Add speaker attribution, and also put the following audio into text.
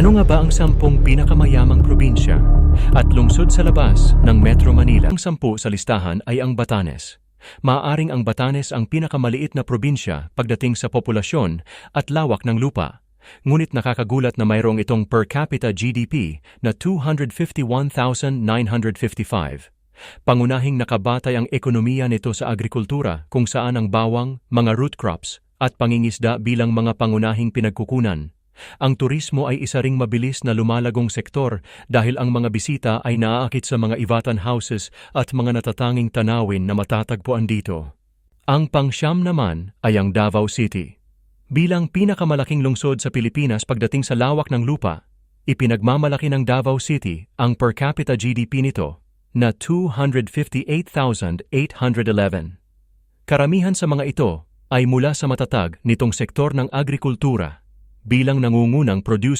Speaker 1: Ano nga ba ang sampung pinakamayamang probinsya at lungsod sa labas ng Metro Manila? Ang sampu sa listahan ay ang Batanes. Maaring ang Batanes ang pinakamaliit na probinsya pagdating sa populasyon at lawak ng lupa. Ngunit nakakagulat na mayroong itong per capita GDP na 251,955. Pangunahing nakabatay ang ekonomiya nito sa agrikultura kung saan ang bawang, mga root crops at pangingisda bilang mga pangunahing pinagkukunan. Ang turismo ay isa ring mabilis na lumalagong sektor dahil ang mga bisita ay naaakit sa mga Ivatan houses at mga natatanging tanawin na matatagpuan dito. Ang pangsyam naman ay ang Davao City. Bilang pinakamalaking lungsod sa Pilipinas pagdating sa lawak ng lupa, ipinagmamalaki ng Davao City ang per capita GDP nito na 258,811. Karamihan sa mga ito ay mula sa matatag nitong sektor ng agrikultura bilang nangungunang producer